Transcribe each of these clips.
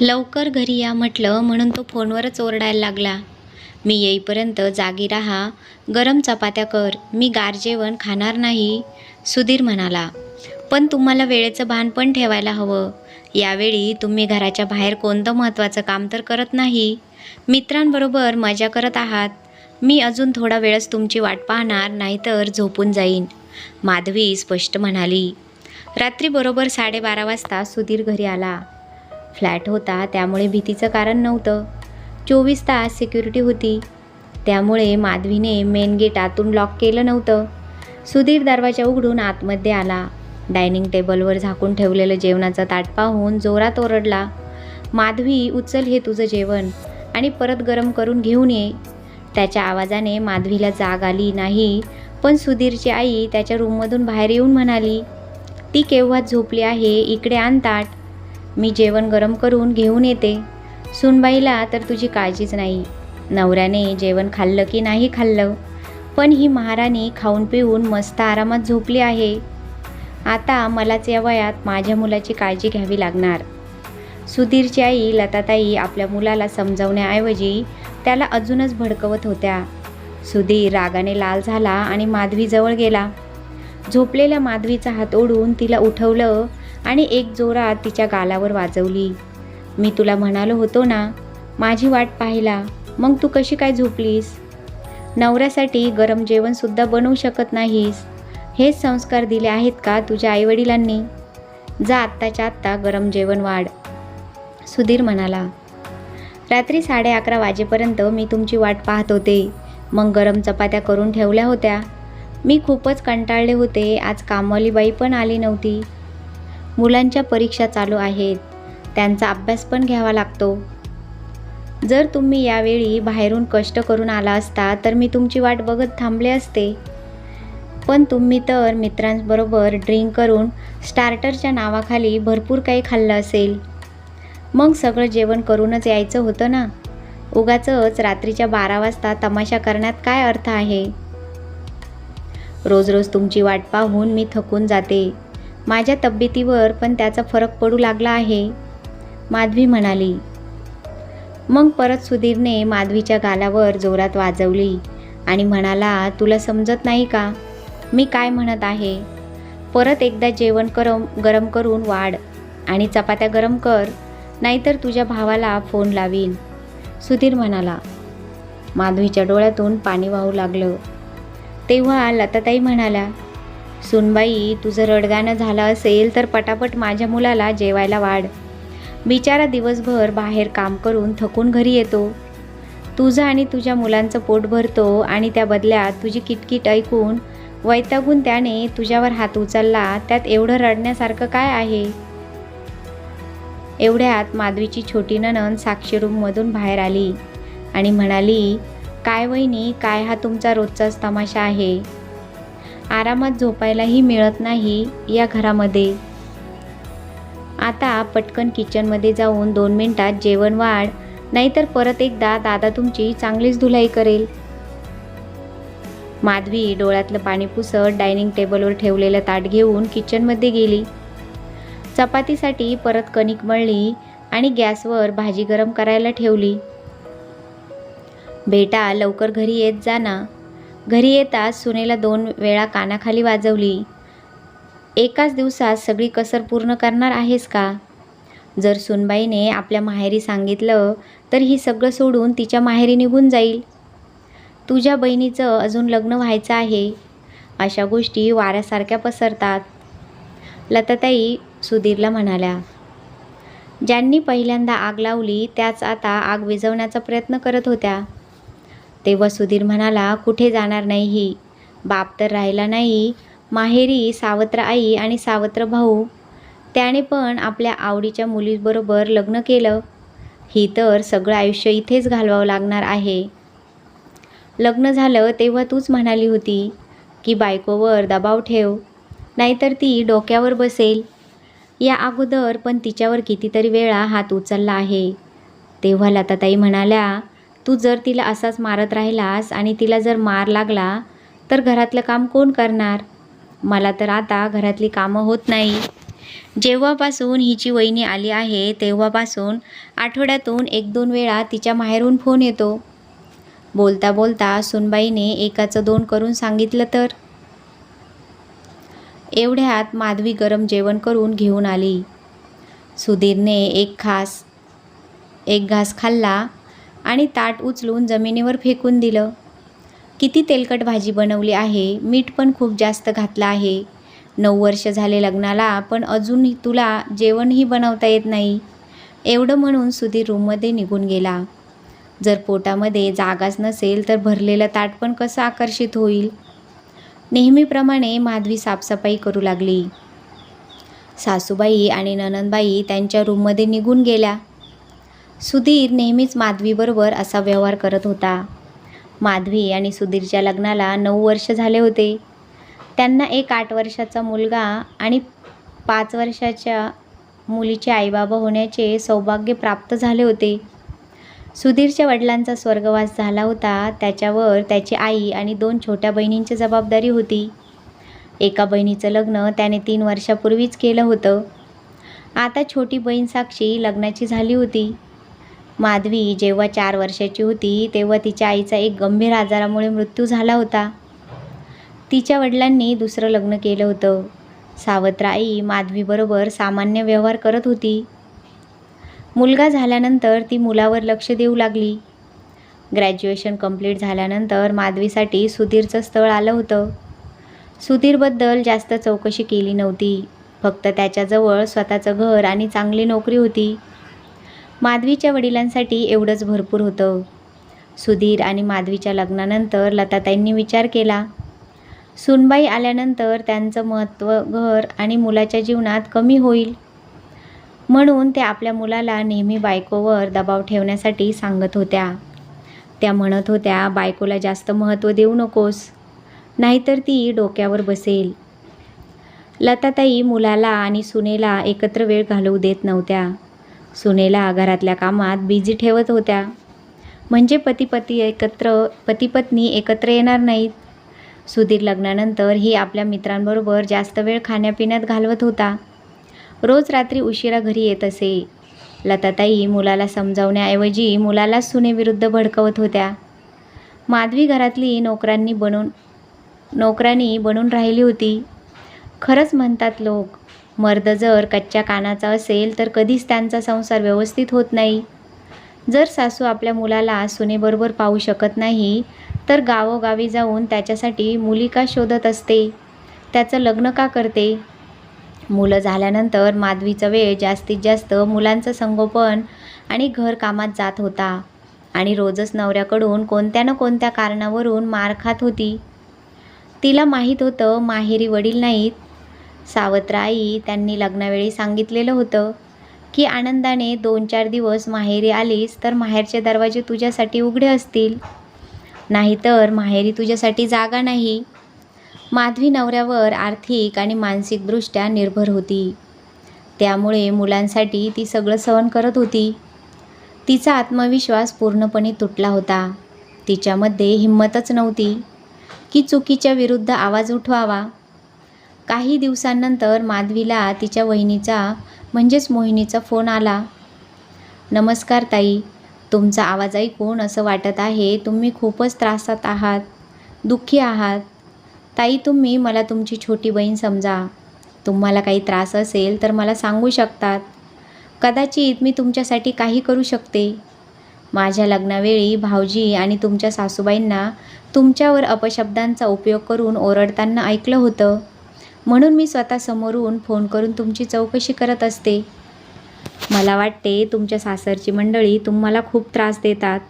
लवकर घरी या म्हटलं म्हणून तो फोनवरच ओरडायला लागला. मी येईपर्यंत जागी राहा. गरम चपात्या कर. मी गार जेवण खाणार नाही. सुधीर म्हणाला पण तुम्हाला वेळेचं भान पण ठेवायला हवं. यावेळी तुम्ही घराच्या बाहेर कोणतं महत्त्वाचं काम तर करत नाही. मित्रांबरोबर मजा करत आहात. मी अजून थोडा वेळच तुमची वाट पाहणार नाहीतर झोपून जाईन. माधवी स्पष्ट म्हणाली. रात्री बरोबर साडेबारा वाजता सुधीर घरी आला. फ्लॅट होता त्यामुळे भीतीचं कारण नव्हतं. चोवीस तास सिक्युरिटी होती. त्यामुळे माधवीने मेन गेट आतून लॉक केलं नव्हतं. सुधीर दरवाजा उघडून आतमध्ये आला. डायनिंग टेबलवर झाकून ठेवलेलं जेवणाचं ताट पाहून जोरात ओरडला. माधवी उचल हे तुझं जेवण आणि परत गरम करून घेऊन ये. त्याच्या आवाजाने माधवीला जाग आली नाही पण सुधीरची आई त्याच्या रूममधून बाहेर येऊन म्हणाली ती केव्हा झोपली आहे? इकडे आण ताट. मी जेवण गरम करून घेऊन येते. सुनबाईला तर तुझी काळजीच नाही. नवऱ्याने जेवण खाल्लं की नाही खाल्लं? पण ही महाराणी खाऊन पिऊन मस्त आरामात झोपली आहे. आता मलाच या वयात माझ्या मुलाची काळजी घ्यावी लागणार. सुधीरची आई लताताई आपल्या मुलाला समजवण्याऐवजी त्याला अजूनच भडकवत होत्या. सुधीर रागाने लाल झाला आणि माधवीजवळ गेला. झोपलेल्या माधवीचा हात ओढून तिला उठवलं आणि एक जोरात तिच्या गालावर वाजवली. मी तुला म्हणालो होतो ना माझी वाट पाहिला मग तू कशी काय झोपलीस? नवऱ्यासाठी गरम जेवणसुद्धा बनवू शकत नाहीस. हेच संस्कार दिले आहेत का तुझ्या आईवडिलांनी? जा आत्ताच्या आत्ता गरम जेवण वाढ. सुधीर म्हणाला. रात्री साडे अकरा वाजेपर्यंत मी तुमची वाट पाहत होते. मग गरम चपात्या करून ठेवल्या होत्या. मी खूपच कंटाळले होते. आज कामवाली बाई पण आली नव्हती. मुलांच्या परीक्षा चालू आहेत. त्यांचा अभ्यास पण घ्यावा लागतो. जर तुम्ही यावेळी बाहेरून कष्ट करून आला असता तर मी तुमची वाट बघत थांबले असते. पण तुम्ही तर मित्रांबरोबर ड्रिंक करून स्टार्टरच्या नावाखाली भरपूर काही खाल्लं असेल. मग सगळं जेवण करूनच यायचं होतं ना? उगाचंच रात्रीच्या बारा वाजता तमाशा करण्यात काय अर्थ आहे? रोज रोज तुमची वाट पाहून मी थकून जाते. माझ्या तब्येतीवर पण त्याचा फरक पडू लागला आहे माधवी म्हणाली. मग परत सुधीरने माधवीच्या गालावर जोरात वाजवली आणि म्हणाला तुला समजत नाही का? मी काय म्हणत आहे? परत एकदा जेवण करम गरम करून वाढ आणि चपात्या गरम कर नाहीतर तुझ्या भावाला फोन लावीन. सुधीर म्हणाला. माधवीच्या डोळ्यातून पाणी वाहू लागलं. तेव्हा लताताई म्हणाल्या सुनबाई तुझं रडगाणं झालं असेल तर पटापट माझ्या मुलाला जेवायला वाढ. बिचारा दिवसभर बाहेर काम करून थकून घरी येतो. तुझं आणि तुझ्या मुलांचं पोट भरतो आणि त्या बदल्यात तुझी किटकिट ऐकून वैतागून त्याने तुझ्यावर हात उचलला त्यात एवढं रडण्यासारखं काय आहे? एवढ्यात माधवीची छोटी ननन साक्षी रूममधून बाहेर आली आणि म्हणाली काय वहिनी काय हा तुमचा रोजचाच तमाशा आहे? आरामात झोपायलाही मिळत नाही या घरामध्ये. आता पटकन किचनमध्ये जाऊन दोन मिनटात जेवण वाढ नाहीतर परत एकदा दादा तुमची चांगलीच धुलाई करेल. माधवी डोळ्यातलं पाणी पुसत डायनिंग टेबलवर ठेवलेलं ताट घेऊन किचनमध्ये गेली. चपातीसाठी परत कणिक मळली आणि गॅसवर भाजी गरम करायला ठेवली. बेटा लवकर घरी येत जा ना. घरी येताच सुनेला दोन वेळा कानाखाली वाजवली. एकाच दिवसात सगळी कसर पूर्ण करणार आहेस का? जर सुनबाईने आपल्या माहेरी सांगितलं तर ही सगळं सोडून तिच्या माहेरी निघून जाईल. तुझ्या बहिणीचं अजून लग्न व्हायचं आहे. अशा गोष्टी वाऱ्यासारख्या पसरतात. लताताई सुधीरला म्हणाल्या ज्यांनी पहिल्यांदा आग लावली त्याच आता आग विझवण्याचा प्रयत्न करत होत्या. तेव्हा सुधीर म्हणाला कुठे जाणार नाही ही? बाप तर राहिला नाही. माहेरी सावत्र आई आणि सावत्र भाऊ. त्याने पण आपल्या आवडीच्या मुलीबरोबर लग्न केलं. ही तर सगळं आयुष्य इथेच घालवावं लागणार आहे. लग्न झालं तेव्हा तूच म्हणाली होती की बायकोवर दबाव ठेव. नाहीतर ती डोक्यावर बसेल. या अगोदर पण तिच्यावर कितीतरी वेळा हात उचलला आहे. तेव्हा लताताई म्हणाल्या तू जर तिला असाच मारत राहिलास आणि तिला जर मार लागला तर घरातलं काम कोण करणार? मला तर आता घरातली कामं होत नाही. जेव्हापासून हिची वहिनी आली आहे तेव्हापासून आठवड्यातून एक दोन वेळा तिच्या माहेरून फोन येतो. बोलता बोलता सुनबाईने एकाचं दोन करून सांगितलं तर? एवढ्यात माधवी गरम जेवण करून घेऊन आली. सुधीरने एक खास एक घास खाल्ला. आणि ताट उचलून जमिनीवर फेकून दिलं. किती तेलकट भाजी बनवली आहे मीठ पण खूप जास्त घातलं आहे. नऊ वर्ष झाले लग्नाला पण अजून तुला जेवणही बनवता येत नाही. एवढं म्हणून सुधीर रूममध्ये निघून गेला. जर पोटामध्ये जागाच नसेल तर भरलेलं ताट पण कसं आकर्षित होईल? नेहमीप्रमाणे माधवी साफसफाई करू लागली. सासूबाई आणि ननंदबाई त्यांच्या रूममध्ये निघून गेल्या. सुधीर नेहमीच माधवीबरोबर असा व्यवहार करत होता. माधवी आणि सुधीरच्या लग्नाला नऊ वर्ष झाले होते. त्यांना एक आठ वर्षाचा मुलगा आणि पाच वर्षाच्या मुलीचे आईबाबा होण्याचे सौभाग्य प्राप्त झाले होते. सुधीरच्या वडिलांचा स्वर्गवास झाला होता. त्याच्यावर त्याची आई आणि दोन छोट्या बहिणींची जबाबदारी होती. एका बहिणीचं लग्न त्याने तीन वर्षापूर्वीच केलं होतं. आता छोटी बहीण साक्षी लग्नाची झाली होती. माधवी जेव्हा चार वर्षाची होती तेव्हा तिच्या आईचा एक गंभीर आजारामुळे मृत्यू झाला होता. तिच्या वडिलांनी दुसरं लग्न केलं होतं. सावत्र आई माधवीबरोबर सामान्य व्यवहार करत होती. मुलगा झाल्यानंतर ती मुलावर लक्ष देऊ लागली. ग्रॅज्युएशन कंप्लीट झाल्यानंतर माधवीसाठी सुधीरचं स्थळ आलं होतं. सुधीरबद्दल जास्त चौकशी केली नव्हती. फक्त त्याच्याजवळ स्वतःचं घर आणि चांगली नोकरी होती. माधवीच्या वडिलांसाठी एवढंच भरपूर होतं. सुधीर आणि माधवीच्या लग्नानंतर लताताईंनी विचार केला. सुनबाई आल्यानंतर त्यांचं महत्त्व घर आणि मुलाच्या जीवनात कमी होईल. म्हणून ते आपल्या मुलाला नेहमी बायकोवर दबाव ठेवण्यासाठी सांगत होत्या. त्या म्हणत होत्या बायकोला जास्त महत्त्व देऊ नकोस नाहीतर ती डोक्यावर बसेल. लताताई मुलाला आणि सुनेला एकत्र वेळ घालवू देत नव्हत्या. सुनेला घरातल्या कामात बिझी ठेवत होत्या. म्हणजे पतीपती एकत्र पतीपत्नी एकत्र येणार नाहीत. सुधीर लग्नानंतर ही आपल्या मित्रांबरोबर जास्त वेळ खाण्यापिण्यात घालवत होता. रोज रात्री उशिरा घरी येत असे. लताताई मुलाला समजावण्याऐवजी मुलालाच सुनेविरुद्ध भडकवत होत्या. माधवी घरातली नोकरांनी बनून नोकरांनी बनून राहिली होती. खरंच म्हणतात लोक मर्द जर कच्च्या कानाचा असेल तर कधीच त्यांचा संसार व्यवस्थित होत नाही. जर सासू आपल्या मुलाला सुनेबरोबर पाहू शकत नाही तर गावोगावी जाऊन त्याच्यासाठी मुली का शोधत असते. त्याचं लग्न का करते? मुलं झाल्यानंतर माधवीचा वेळ जास्तीत जास्त मुलांचं संगोपन आणि घरकामात जात होता आणि रोजच नवऱ्याकडून कोणत्या ना कोणत्या कारणावरून मार खात होती. तिला माहीत होतं माहेरी वडील नाहीत सावत्र आई त्यांनी लग्नावेळी सांगितलेलं होतं की आनंदाने दोन चार दिवस माहेरी आलीस तर माहेरचे दरवाजे तुझ्यासाठी उघडे असतील. नाहीतर माहेरी तुझ्यासाठी जागा नाही. माधवी नवऱ्यावर आर्थिक आणि मानसिकदृष्ट्या निर्भर होती. त्यामुळे मुलांसाठी ती सगळं सहन करत होती. तिचा आत्मविश्वास पूर्णपणे तुटला होता. तिच्यामध्ये हिंमतच नव्हती की चुकीच्या विरुद्ध आवाज उठवावा. काही दिवसांनंतर माधवीला तिच्या वहिनीचा म्हणजेच मोहिनीचा फोन आला. नमस्कार ताई तुमचा आवाज ऐकून असं वाटत आहे तुम्ही खूपच त्रासात आहात दुःखी आहात. ताई तुम्ही मला तुमची छोटी बहीण समजा. तुम्हाला काही त्रास असेल तर मला सांगू शकतात. कदाचित मी तुमच्यासाठी काही करू शकते. माझ्या लग्नावेळी भाऊजी आणि तुमच्या सासूबाईंना तुमच्यावर अपशब्दांचा उपयोग करून ओरडताना ऐकलं होतं. म्हणून मी स्वतः समोरून फोन करून तुमची चौकशी करत असते. मला वाटते तुमच्या सासरची मंडळी तुम्हाला खूप त्रास देतात.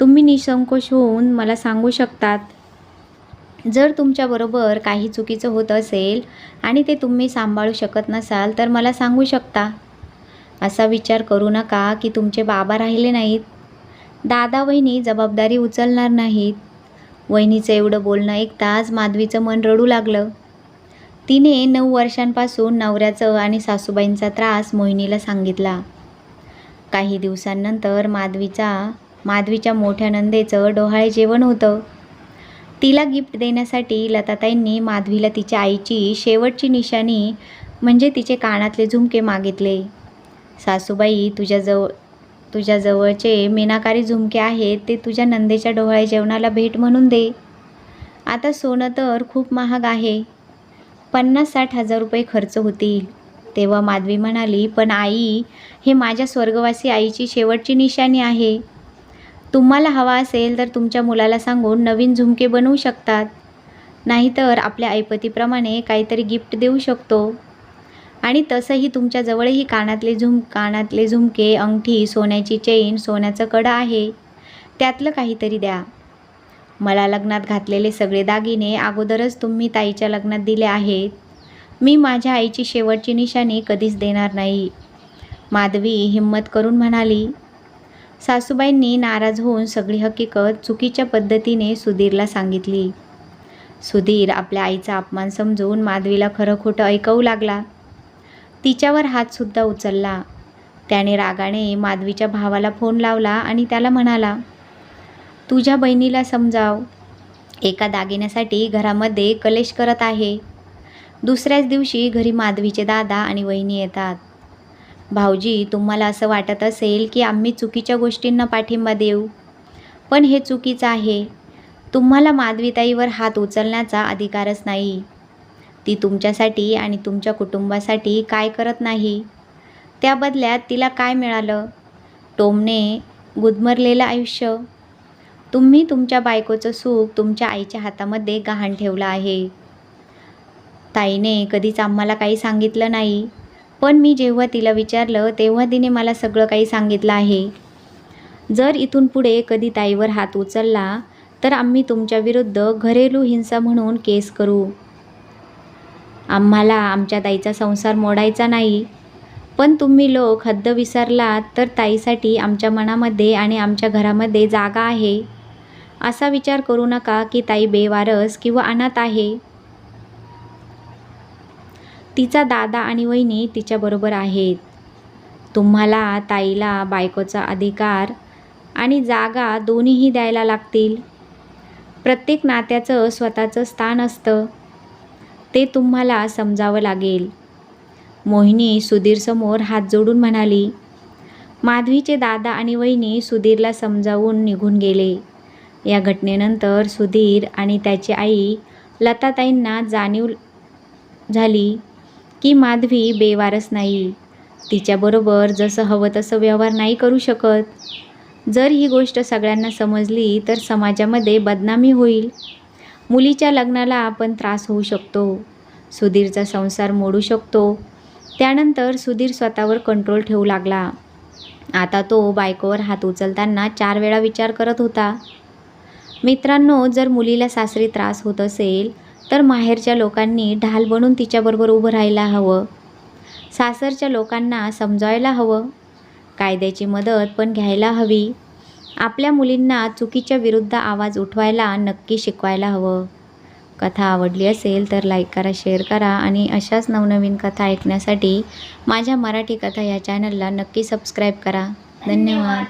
तुम्ही निसंकोच होऊन मला सांगू शकतात. जर तुमच्याबरोबर काही चुकीचं होत असेल आणि ते तुम्ही सांभाळू शकत नसाल तर मला सांगू शकता. असा विचार करू नका की तुमचे बाबा राहिले नाहीत. दादा वहिनी जबाबदारी उचलणार नाहीत. वहिनीचं एवढं बोलणं ऐकताच माधवीचं मन रडू लागलं. तिने नऊ वर्षांपासून नवऱ्याचं आणि सासूबाईंचा त्रास मोहिनीला सांगितला. काही दिवसांनंतर माधवीचा माधवीच्या मोठ्या नंदेचं डोहाळे जेवण होतं. तिला गिफ्ट देण्यासाठी लताताईंनी माधवीला तिच्या आईची शेवटची निशाणी म्हणजे तिचे कानातले झुमके मागितले. सासूबाई तुझ्याजवळ तुझ्याजवळचे मीनाकारी झुमके आहेत ते तुझ्या नंदेच्या डोहाळे जेवणाला भेट म्हणून दे. आता सोनं तर खूप महाग आहे. पन्नास साठ हजार रुपये खर्च होतील. तेव्हा माधवी म्हणाली पण आई हे माझ्या स्वर्गवासी आईची शेवटची निशाणी आहे. तुम्हाला हवा असेल तर तुमच्या मुलाला सांगून नवीन झुमके बनवू शकतात. नाहीतर आपल्या ऐपतीप्रमाणे काहीतरी गिफ्ट देऊ शकतो. आणि तसंही तुमच्याजवळही कानातले झुम कानातले झुमके अंगठी सोन्याची चेन सोन्याचं कडं आहे. त्यातलं काहीतरी द्या. मला लग्नात घातलेले सगळे दागिने अगोदरच तुम्ही ताईच्या लग्नात दिले आहेत. मी माझ्या आईची शेवटची निशाणी कधीच देणार नाही. माधवी हिंमत करून म्हणाली सासूबाईंनी नाराज होऊन सगळी हकीकत चुकीच्या पद्धतीने सुधीरला सांगितली. सुधीर आपल्या आईचा अपमान समजून माधवीला खरं खोटं ऐकवू लागला. तिच्यावर हातसुद्धा उचलला. त्याने रागाने माधवीच्या भावाला फोन लावला आणि त्याला म्हणाला तुझ्या बहिणीला समजाव. एका दागिन्यासाठी घरामध्ये कलेश करत आहे. दुसऱ्याच दिवशी घरी माधवीचे दादा आणि वहिनी येतात. भाऊजी तुम्हाला असं वाटत असेल की आम्ही चुकीच्या गोष्टींना पाठिंबा देऊ? पण हे चुकीचं आहे. तुम्हाला माधवीताईवर हात उचलण्याचा अधिकारच नाही. ती तुमच्यासाठी आणि तुमच्या कुटुंबासाठी काय करत नाही? त्या बदल्यात तिला काय मिळालं? टोमने गुदमरलेलं आयुष्य तुम्ही तुमच्या बायकोचं सुख तुमच्या आईच्या हातामध्ये गहाण ठेवलं आहे. ताईने कधीच आम्हाला काही सांगितलं नाही. पण मी जेव्हा तिला विचारलं तेव्हा तिने मला सगळं काही सांगितलं आहे. जर इथून पुढे कधी ताईवर हात उचलला तर आम्ही तुमच्या विरुद्ध घरेलू हिंसा म्हणून केस करू. आम्हाला आमच्या ताईचा संसार मोडायचा नाही. पण तुम्ही लोक हद्द विसरलात तर ताईसाठी आमच्या मनामध्ये आणि आमच्या घरामध्ये जागा आहे. असा विचार करू नका की ताई बेवारस किंवा अनाथ आहे. तिचा दादा आणि वहिनी तिच्याबरोबर आहेत. तुम्हाला ताईला बायकोचा अधिकार आणि जागा दोन्हीही द्यायला लागतील. प्रत्येक नात्याचं स्वतःचं स्थान असतं. ते तुम्हाला समजावं लागेल. मोहिनी सुधीरसमोर हात जोडून म्हणाली माधवीचे दादा आणि वहिनी सुधीरला समजावून निघून गेले. या घटनेनंतर सुधीर आणि त्याची आई लताताईंना जाणीव झाली की माधवी बेवारस नाही. तिच्याबरोबर जसं हवं तसं व्यवहार नाही करू शकत. जर ही गोष्ट सगळ्यांना समजली तर समाजामध्ये बदनामी होईल. मुलीच्या लग्नाला आपण त्रास होऊ शकतो. सुधीरचा संसार मोडू शकतो. त्यानंतर सुधीर स्वतःवर कंट्रोल ठेवू लागला. आता तो बायकोवर हात उचलताना चार वेळा विचार करत होता. मित्रांनो जर मुलीला सासरी त्रास होत असेल तर माहेरच्या लोकांनी ढाल बनून तिच्याबरोबर उभं राहायला हवं. सासरच्या लोकांना समजायला हवं. कायद्याची मदत पण घ्यायला हवी. आपल्या मुलींना चुकीच्या विरुद्ध आवाज उठवायला नक्की शिकवायला हवं. कथा आवडली असेल तर लाईक करा शेअर करा आणि अशाच नवनवीन कथा ऐकण्यासाठी माझ्या मराठी कथा या चॅनलला नक्की सबस्क्राईब करा. धन्यवाद.